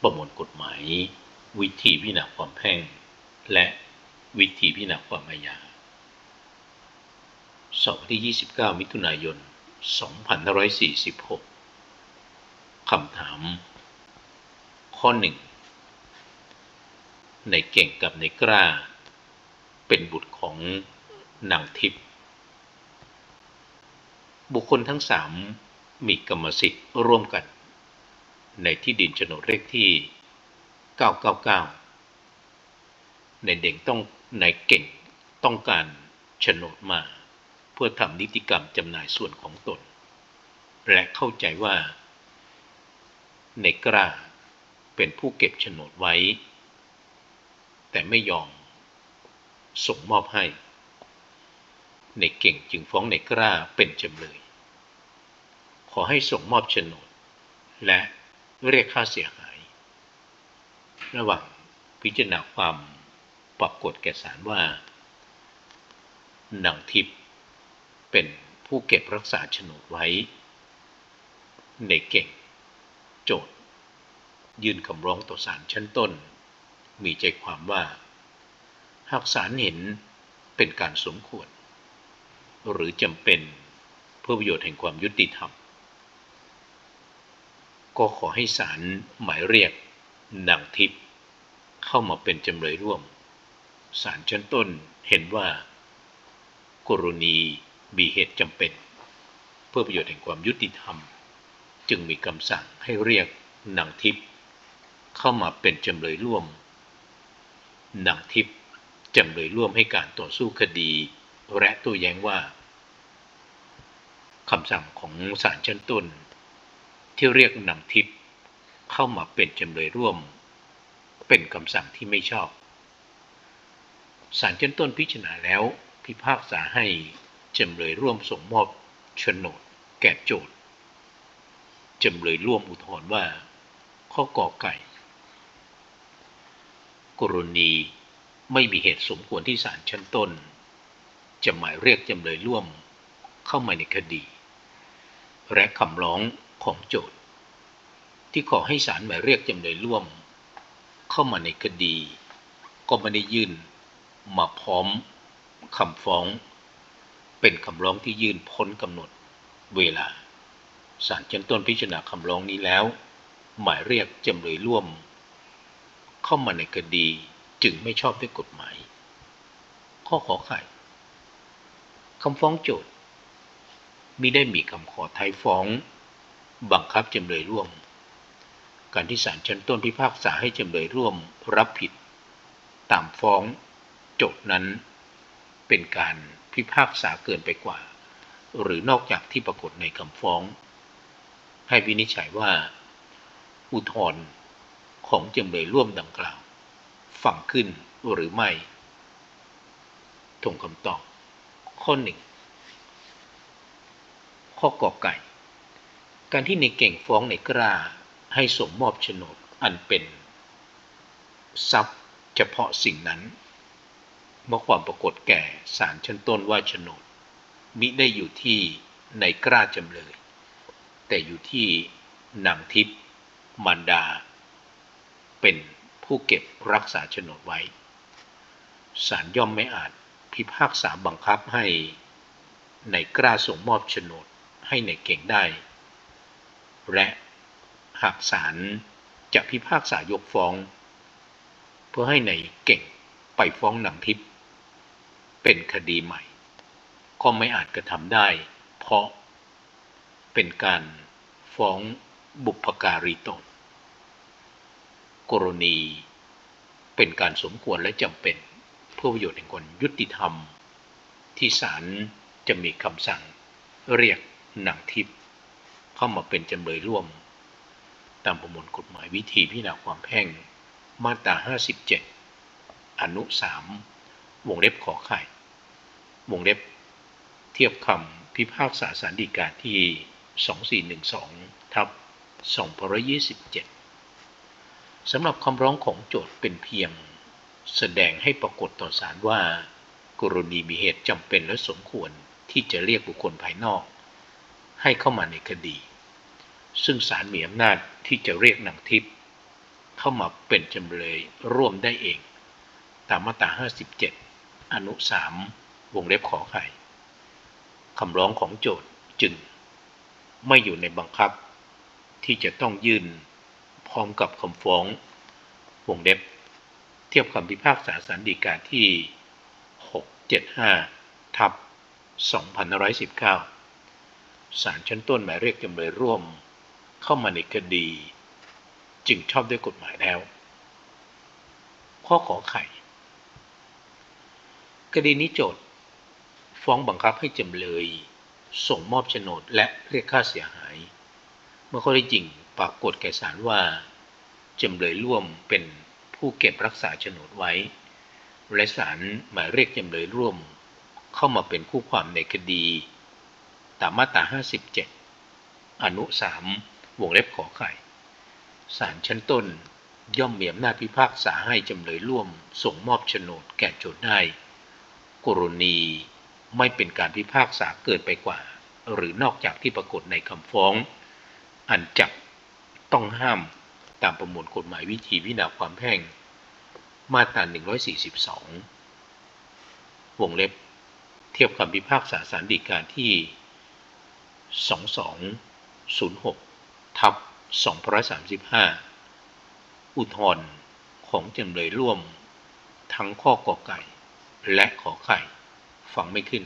ประมวลกฎหมาย วิธีพิจารณาความแพ่ง และวิธีพิจารณาความอาญาสอบที่ 29 มิถุนายน 2546 คำถาม ข้อ 1 ในเก่งกับในกล้า เป็นบุตรของนางทิพย์ บุคคลทั้งสามมีกรรมสิทธิ์ร่วมกัน ในที่ดินโฉนดเลขที่ 999 ในเด่งต้องในเก่งต้องการโฉนดมา เพื่อทำนิติกรรมจำหน่ายส่วนของตน และเข้าใจว่าในกล้าเป็นผู้เก็บโฉนดไว้ แต่ไม่ยอมส่งมอบให้ ในเก่งจึงฟ้องในกล้าเป็นจำเลย ขอให้ส่งมอบโฉนด และเรียกค่าเสียหาย ระหว่างพิจารณาความปรากฏแก่ศาลว่านางทิพย์เป็นผู้เก็บรักษาโฉนดไว้ ในเก่ง โจทย์ ยื่นคำร้องต่อศาลชั้นต้น มีใจความว่า หากศาลเห็นเป็นการสมควร หรือจำเป็นเพื่อประโยชน์แห่งความยุติธรรม ก็ขอให้ศาลหมายเรียกนางทิพย์เข้ามาเป็นจำเลยร่วมศาลชั้นต้นเห็นว่ากรณีมีเหตุจำเป็น เพื่อประโยชน์แห่งความยุติธรรม จึงมีคำสั่งให้เรียกนางทิพย์เข้ามาเป็นจำเลยร่วมนางทิพย์จำเลยร่วมให้การต่อสู้คดี และตัวแย้งว่าคำสั่งของศาลชั้นต้น ที่เรียกนางทิพย์เข้ามาเป็นจำเลยร่วม เป็นคำสั่งที่ไม่ชอบศาลชั้นต้นพิจารณาแล้วพิพากษาให้จำเลยร่วมส่งมอบโฉนดแก่โจทย์จำเลยร่วมอุทธรณ์ว่า ข้อกอไก่ กรณีไม่มีเหตุสมควรที่ศาลชั้นต้น จะหมายเรียกจำเลยร่วมเข้ามาในคดี และคำร้องของโจทย์ ที่ขอให้ศาลหมายเรียกจำเลยร่วม เข้ามาในคดี ก็ไม่ได้ยื่นมาพร้อมคำฟ้อง เป็นคำร้องที่ยื่นพ้นกำหนดเวลาศาลชั้นต้นพิจารณาคำร้องนี้แล้ว หมายเรียกจำเลยร่วม เข้ามาในคดีจึงไม่ชอบด้วยกฎหมาย ข้อขอไข่คำฟ้องโจทย์ มิได้มีคำขอไทยฟ้อง บังคับจำเลยร่วม การที่ศาลชั้นต้นพิพากษาให้จำเลยร่วมรับผิด ตามฟ้องโจทย์นั้น เป็นการพิพากษาเกินไปกว่า หรือนอกจากที่ปรากฏในคำฟ้อง ให้วินิจฉัยว่า อุทธรณ์ของจำเลยร่วมดังกล่าวฟังขึ้นหรือไม่ทงคำตอบข้อหนึ่ง ข้อกอไก่ การที่ในเก่งฟ้องในกล้าให้สมมอบโฉนดอันเป็น ทรัพย์เฉพาะสิ่งนั้น เมื่อความปรากฏแก่ศาลชั้นต้นว่าโฉนด มิได้อยู่ที่ในกล้าจำเลย แต่อยู่ที่นางทิพย์มารดา เป็นผู้เก็บรักษาโฉนดไว้ศาลย่อมไม่อาจพิพากษาบังคับให้ในกล้าส่งมอบโฉนด ให้ในเก่งได้ และหากศาลจะพิพากษายกฟ้อง เพื่อให้ในเก่งไปฟ้องหนังทิพย์เป็นคดีใหม่ ก็ไม่อาจกระทำได้ เพราะเป็นการฟ้องบุพการีตนกรณีเป็นการสมควรและจำเป็นเพื่อประโยชน์แห่งคนยุติธรรม ที่ศาลจะมีคำสั่งเรียก นังทิพย์เข้ามาเป็นจำเลยร่วม ตามประมวลกฎหมายวิธีพิจารณาความแพ่ง มาตรา 57 อนุ 3 วงเล็บขอไข่ วงเล็บ เทียบคำพิพากษาสารดีกาที่ 2412 ทับ227 สำหรับคำร้องของโจทย์เป็นเพียง แสดงให้ปรากฏต่อศาลว่ากรณีมีเหตุจำเป็นและสมควรที่จะเรียกบุคคลภายนอก ให้เข้ามาในคดี ซึ่งศาลมีอำนาจที่จะเรียกนางทิพย์เข้ามาเป็นจำเลยร่วมได้เอง ตามมาตรา 57 อนุ 3 วงเล็บขอไข่คำร้องของโจทย์จึง ไม่อยู่ในบังคับ ที่จะต้องยื่นพร้อมกับคำฟ้อง วงเล็บ เทียบคำพิพากษาสารดีกาที่ 675 ทับ2519 ศาลชั้นต้นหมายเรียกจำเลยร่วม เข้ามาในคดี จึงชอบด้วยกฎหมายแล้ว ข้อขอไข่คดีนี้โจทย์ฟ้องบังคับให้จำเลย ส่งมอบโฉนดและเรียกค่าเสียหาย เมื่อข้อได้จริงปรากฏแก่ศาลว่าจำเลยร่วมเป็นผู้เก็บรักษาโฉนดไว้ และศาลหมายเรียกจำเลยร่วม เข้ามาเป็นคู่ความในคดี ตามมาตรา57 อนุ 3 วงเล็บขอไข่ศาลชั้นต้นย่อมมีอำนาจพิพากษาให้จำเลยร่วม ส่งมอบโฉนดแก่โจทย์ได้ กรณีไม่เป็นการพิพากษาเกินไปกว่า หรือนอกจากที่ปรากฏในคำฟ้อง อันจับต้องห้ามตามประมวลกฎหมายวิธีวินาความแพ่ง มาตรา 144วงเล็บ เทียบคำพิพากษาสารดีกาที่ 2206ทับ235 อุทธรณ์ของจำเลยร่วม ทั้งข้อกอไก่ และขอไข่ ฟังไม่ขึ้น